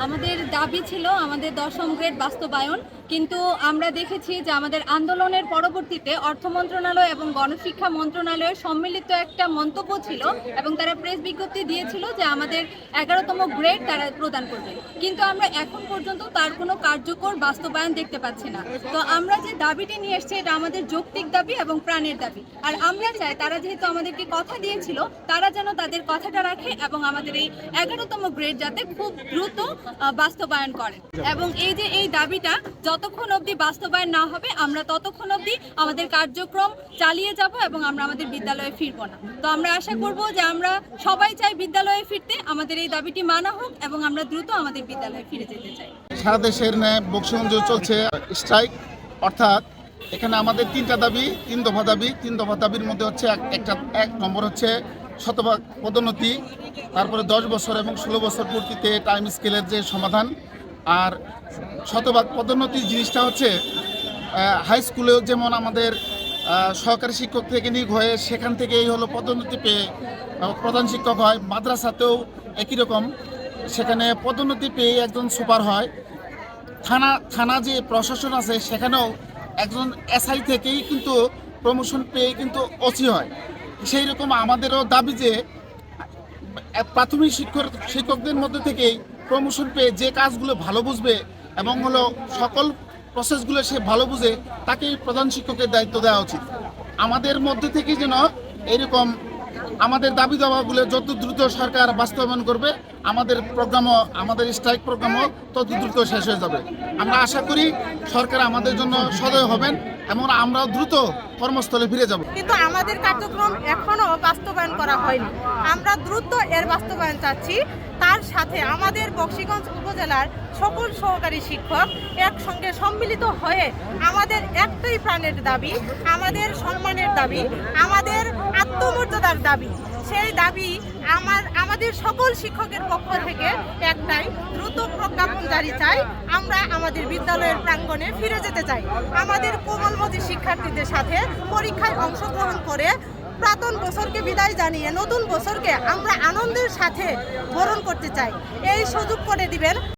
আমাদের দাবি ছিল আমাদের দশম গ্রেড বাস্তবায়ন। কিন্তু আমরা দেখেছি যে আমাদের আন্দোলনের পরবর্তীতে অর্থ মন্ত্রণালয় এবং গণশিক্ষা মন্ত্রণালয়ের সম্মিলিত একটা মন্তব্য ছিল এবং তারা প্রেস বিজ্ঞপ্তি দিয়েছিল যে আমাদের এগারোতম গ্রেড তারা প্রদান করবে। কিন্তু আমরা এখন পর্যন্ত তার কোনো কার্যকর বাস্তবায়ন দেখতে পাচ্ছি না। তো আমরা যে দাবিটি নিয়ে এসেছি, এটা আমাদের যৌক্তিক দাবি এবং প্রাণের দাবি। আর আমরা চাই তারা যেহেতু আমাদেরকে কথা দিয়েছিল, তারা যেন তাদের কথাটা রাখে এবং আমাদের এই এগারোতম গ্রেড যাতে খুব দ্রুত বাস্তবায়ন করে। এবং এই যে এই দাবিটা যতক্ষণ অবধি বাস্তবায়ন না হবে, আমরা ততক্ষণ অবধি আমাদের কার্যক্রম চালিয়ে যাব এবং আমরা আমাদের বিদ্যালয়ে ফিরবো না। তো আমরা আশা করব যে আমরা সবাই চাই বিদ্যালয়ে ফিরতে, আমাদের এই দাবিটি মানা হোক এবং আমরা দ্রুত আমাদের বিদ্যালয়ে ফিরে যেতে চাই। সারা দেশের ন্যায় বক্সিগঞ্জ চলছে স্ট্রাইক, অর্থাৎ এখানে আমাদের তিনটা দাবি, তিন দফা দাবি, তিন দফা দাবির মধ্যে হচ্ছে এক- একটা, এক নম্বর হচ্ছে শতভাগ পদোন্নতি, তারপরে দশ বছর এবং ষোলো বছর পূর্তিতে টাইম স্কেলের যে সমাধান আর শতভাগ পদোন্নতি জিনিসটা হচ্ছে হাই স্কুলেও যেমন আমাদের সহকারী শিক্ষক থেকে নিয়োগ হয়ে সেখান থেকেই হলো পদোন্নতি পেয়ে প্রধান শিক্ষক হয়। মাদ্রাসাতেও একই রকম। সেখানে পদোন্নতি পেয়ে একজন সুপার হয়। থানা থানা যে প্রশাসন আছে, সেখানেও একজন এসআই থেকেই কিন্তু প্রমোশন পেয়ে কিন্তু ওসি হয়। সেই রকম আমাদেরও দাবি যে, প্রাথমিক শিক্ষক, শিক্ষকদের মধ্যে থেকেই প্রমোশন পেয়ে যে কাজগুলো ভালো বুঝবে এবং হলো সকল প্রসেসগুলো সে ভালো বুঝে, তাকেই প্রধান শিক্ষকের দায়িত্ব দেওয়া উচিত। আমাদের মধ্যে থেকে যেন এরকম আমাদের দাবি দাওয়াগুলো যত দ্রুত সরকার বাস্তবায়ন করবে, আমাদের প্রোগ্রামও, আমাদের স্ট্রাইক প্রোগ্রামও তত দ্রুত শেষ হয়ে যাবে। আমরা আশা করি সরকার আমাদের জন্য সদয় হবেন এবং আমরাও দ্রুত কর্মস্থলে ফিরে যাব। কিন্তু আমাদের কার্যক্রম এখনও বাস্তবায়ন করা হয়নি। আমরা দ্রুত এর বাস্তবায়ন চাচ্ছি। তার সাথে আমাদের বক্সিগঞ্জ উপজেলার সকল সহকারী শিক্ষক একসঙ্গে সম্মিলিত হয়ে আমাদের একটাই প্রাণের দাবি, আমাদের সম্মানের দাবি, আমাদের আত্মমর্যাদার দাবি। সেই দাবি আমার, আমাদের সকল শিক্ষকের পক্ষ থেকে একটাই, দ্রুত প্রজ্ঞাপন জারি চাই, আমরা আমাদের বিদ্যালয়ের প্রাঙ্গণে ফিরে যেতে চাই। আমাদের কোমলমতি শিক্ষার্থীদের সাথে পরীক্ষায় অংশগ্রহণ করে প্রাতন বছরকে বিদায় জানিয়ে নতুন বছরকে আমরা আনন্দের সাথে বরণ করতে চাই। এই সুযোগ করে দিবেন